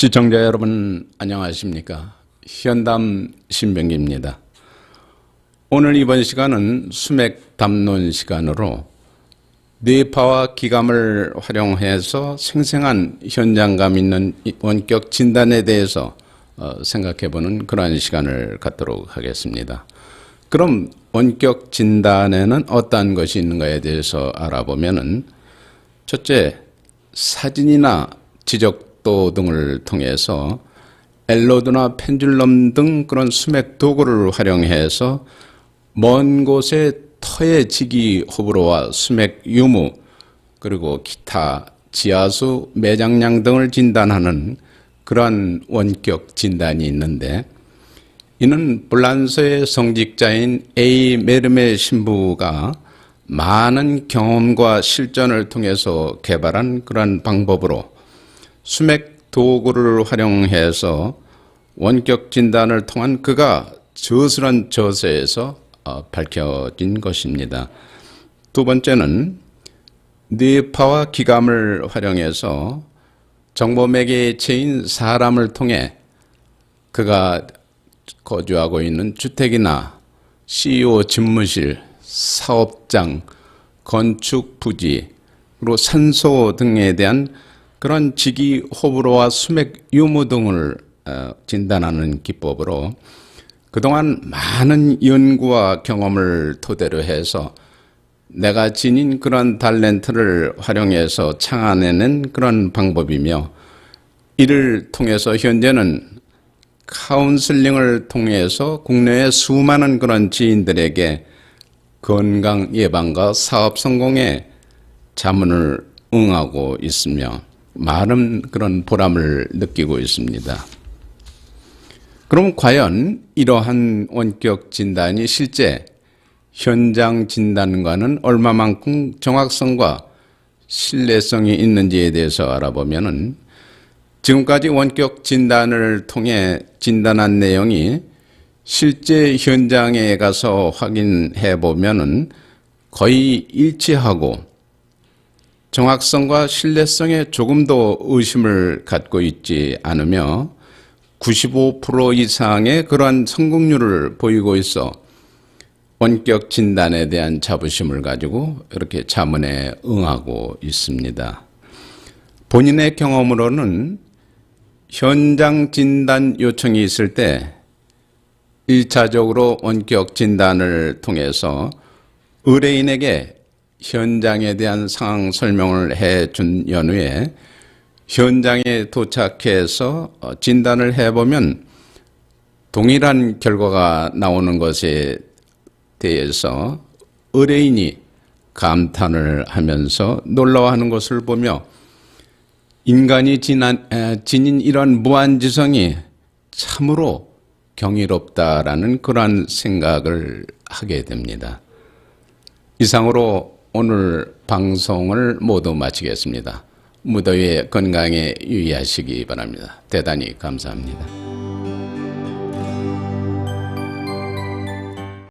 시청자 여러분 안녕하십니까? 현담 신병기입니다. 오늘 이번 시간은 수맥 담론 시간으로 뇌파와 기감을 활용해서 생생한 현장감 있는 이 원격 진단에 대해서 어, 생각해보는 그러한 시간을 갖도록 하겠습니다. 그럼 원격 진단에는 어떠한 것이 있는가에 대해서 알아보면은 첫째, 사진이나 지적 도 등을 통해서 엘로드나 펜줄럼 등 그런 수맥 도구를 활용해서 먼 곳의 터의 지기 호불호와 수맥 유무 그리고 기타 지하수 매장량 등을 진단하는 그러한 원격 진단이 있는데 이는 불란서의 성직자인 A. 메르메 신부가 많은 경험과 실전을 통해서 개발한 그러한 방법으로 수맥 도구를 활용해서 원격 진단을 통한 그가 저술한 저서에서 어, 밝혀진 것입니다. 두 번째는 뇌파와 기감을 활용해서 정보 매개체인 사람을 통해 그가 거주하고 있는 주택이나 CEO 집무실, 사업장, 건축 부지, 그리고 산소 등에 대한 그런 지기 호불호와 수맥 유무 등을 어, 진단하는 기법으로 그동안 많은 연구와 경험을 토대로 해서 내가 지닌 그런 탤런트를 활용해서 창안해낸 그런 방법이며 이를 통해서 현재는 카운슬링을 통해서 국내의 수많은 그런 지인들에게 건강 예방과 사업 성공에 자문을 응하고 있으며 많은 그런 보람을 느끼고 있습니다. 그럼 과연 이러한 원격 진단이 실제 현장 진단과는 얼마만큼 정확성과 신뢰성이 있는지에 대해서 알아보면은 지금까지 원격 진단을 통해 진단한 내용이 실제 현장에 가서 확인해 보면은 거의 일치하고 정확성과 신뢰성에 조금 더 의심을 갖고 있지 않으며 95% 이상의 그러한 성공률을 보이고 있어 원격 진단에 대한 자부심을 가지고 이렇게 자문에 응하고 있습니다. 본인의 경험으로는 현장 진단 요청이 있을 때 1차적으로 원격 진단을 통해서 의뢰인에게 현장에 대한 상황 설명을 해 준 연후에 현장에 도착해서 어, 진단을 해보면 동일한 결과가 나오는 것에 대해서 의뢰인이 감탄을 하면서 놀라워하는 것을 보며 인간이 지난, 에, 지닌 이런 무한지성이 참으로 경이롭다라는 그러한 생각을 하게 됩니다. 이상으로 오늘 방송을 모두 마치겠습니다. 무더위에 건강에 유의하시기 바랍니다. 대단히 감사합니다.